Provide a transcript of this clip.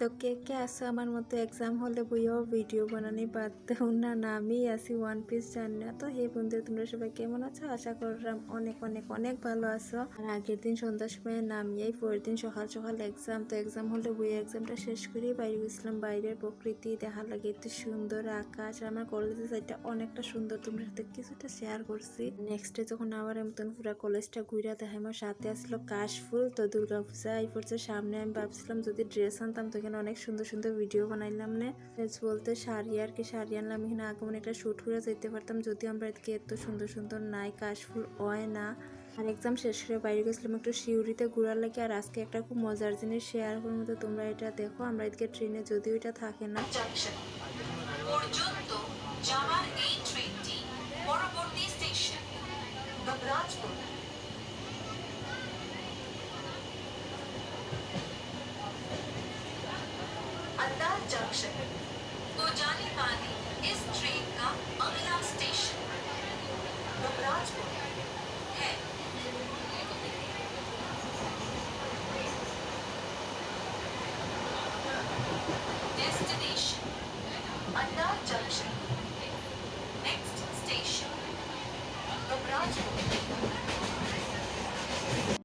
তো কে কে আসো আমার মতো এক্সাম হলে বইও ভিডিও বানানি পারতেও না আমি আসি ওয়ান পিস জানি না তো হে বন্ধু তোমরা সবাই কেমন আছো? আশা করলাম অনেক অনেক অনেক ভালো আছো। আর আগের দিন সন্ধ্যার সময় নামিয়েই, পরের দিন সকাল সকাল এক্সাম তো এক্সাম হলে বই এক্সামটা শেষ করেই বাইরে গেছিলাম। বাইরের প্রকৃতি, দেখা লাগে, এত সুন্দর আকাশ। আমার কলেজের সাইডটা অনেকটা সুন্দর। তোমরা সাথে কিছুটা শেয়ার করছি। নেক্সট ডে যখন আবার মতন পুরো কলেজটা ঘুরে দেখা আমার সাথে আসলো কাশফুল। তো দুর্গা পূজা এই পড়ছে সামনে আমি ভাবছিলাম যদি ড্রেস আনতাম, তো এখানে অনেক সুন্দর সুন্দর ভিডিও বানাইলাম না। ড্রেস বলতে শাড়ি আর কি শাড়ি আনলাম। এখানে আগমন একটা শ্যুট করে যেতে পারতাম। যদি আমরা এদিকে এত সুন্দর সুন্দর নাই, কাশফুল হয় না। আর এক্সাম শেষ করে বাইরে গেছিলাম একটু শিউরিতে ঘুরার লাগে। আর আজকে একটা খুব মজার জিনিস শেয়ার করব তো তোমরা এটা দেখো। আমরা এদিকে ট্রেনে যদিও এটা থাকে না। পর্যন্ত যাওয়ার এই ট্রেনটি পরবর্তী স্টেশন जंक्शन। को जाने इस ट्रेन का अगला स्टेशन डुबराजपुर है। Destination Anna junction.